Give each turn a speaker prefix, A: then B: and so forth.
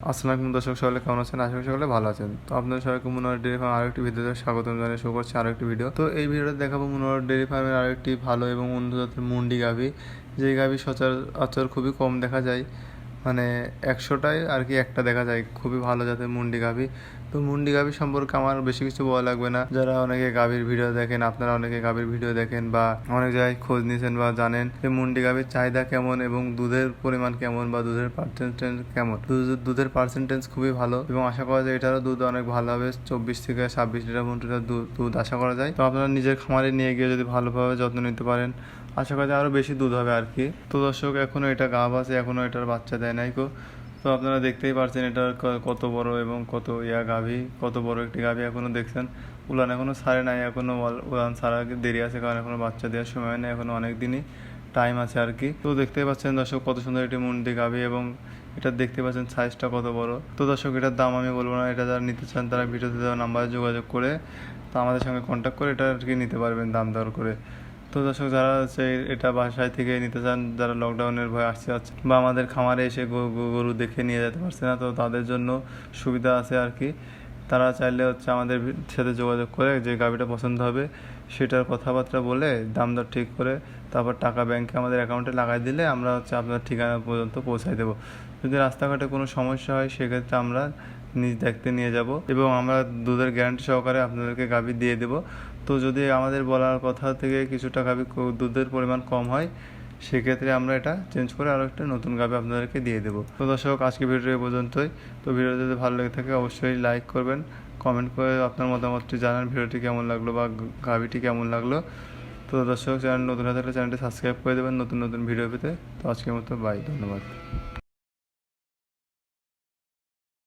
A: আসসালামু আলাইকুম দর্শক সকলে, কেমন আছেন? আশা করি সকলে ভালো আছেন। তো আপনাদের সবাইকে মুনোয়ার ডেয়ারি ফার্ম আরেকটি ভিডিওতে স্বাগতম জানিয়ে শো করছি আরেকটি ভিডিও। তো এই ভিডিওতে দেখাবো মুনোয়ার ডেয়ারি ফার্মের আরেকটি ভালো এবং উন্নত জাতের মুন্ডি গাভি। যেই গাভি সচরাচর খুবই কম দেখা যায়। মানে একশোটায় আর কি একটা দেখা যায়। খুবই ভালো জাতের মুন্ডি গাভি। তো মুন্ডি গাভি সম্পর্কে আমার বেশি কিছু বলা লাগবে না। যারা অনেকে গাভীর ভিডিও দেখেন, আপনারা অনেকে গাভীর ভিডিও দেখেন বা অনেক জায়গায় খোঁজ নিয়েছেন বা জানেন যে মুন্ডি গাভীর চাহিদা কেমন এবং দুধের পরিমাণ কেমন বা দুধের পার্সেন্টেজ কেমন। দুধ- দুধের পার্সেন্টেজ খুবই ভালো এবং আশা করা যায় এটারও দুধ অনেক ভালো হবে। চব্বিশ থেকে ছাব্বিশ লিটার পর্যন্ত দুধ আশা করা যায়। তো আপনারা নিজের খামারে নিয়ে গিয়ে যদি ভালোভাবে যত্ন নিতে পারেন, আশা করা যায় আরও বেশি দুধ হবে আর কি। তো দর্শক এখনও এটা গাভ আছে এখনও এটার বাচ্চা দেয় নাই কো তো আপনারা দেখতেই পারছেন এটা কত বড় এবং কত ইয়া গাভী, কত বড় একটি গাভী এখনও দেখছেন। উলান এখনও সারে নাই, এখনও ওয়াল- উলান ছাড়া দেরি আছে কারণ এখনও বাচ্চা দেওয়ার সময় নেই, এখনও অনেক দিনই টাইম আছে আর কি। তো দেখতেই পাচ্ছেন দর্শক কত সুন্দর একটি মুন্ডি গাভী এবং এটা দেখতে পাচ্ছেন সাইজটা কত বড়। তো দর্শক এটার দাম আমি বলব না, এটা যারা নিতে চান তারা ভিডিওতে দেওয়া নাম্বারে যোগাযোগ করে তো আমাদের সঙ্গে কন্ট্যাক্ট করে এটা আর কি নিতে পারবেন দাম দর করে। তো দর্শক, যারা হচ্ছে এটা বাসায় থেকে নিতে চান, যারা লকডাউনের ভয় আসছে আছে বা আমাদের খামারে এসে গরু দেখে নিয়ে যেতে পারছে না, তো তাদের জন্য সুবিধা আছে আর কি। তারা চাইলে হচ্ছে আমাদের সাথে যোগাযোগ করে যে গাড়িটা পছন্দ হবে, সেটার কথাবার্তা বলে দাম দর ঠিক করে তারপর টাকা ব্যাংকে আমাদের অ্যাকাউন্টে লাগাই দিলে আমরা হচ্ছে আপনার ঠিকানা পর্যন্ত পৌঁছাই দেবো। যদি রাস্তাঘাটে কোনো সমস্যা হয়, সেক্ষেত্রে আমরা নিজ দেখতে নিয়ে যাব এবং আমরা দুধের গ্যারান্টি সহকারে আপনাদেরকে গাভী দিয়ে দেব। তো যদি আমাদের বলার কথা থেকে কিছুটা গাভী দুধের পরিমাণ কম হয়, সেক্ষেত্রে আমরা এটা চেঞ্জ করে আরও একটা নতুন গাভী আপনাদেরকে দিয়ে দেবো। তো দর্শক, আজকে ভিডিও এ পর্যন্তই। তো ভিডিও যদি ভালো লেগে থাকে, অবশ্যই লাইক করবেন কমেন্ট করে আপনার মতামতটি জানান, ভিডিওটি কেমন লাগল বা গাভীটি কেমন লাগল। তো দর্শক, চ্যানেল নতুন হয়ে থাকলে চ্যানেলটি সাবস্ক্রাইব করে দেবেন নতুন নতুন ভিডিও পেতে। তো আজকের মতো বাই ধন্যবাদ।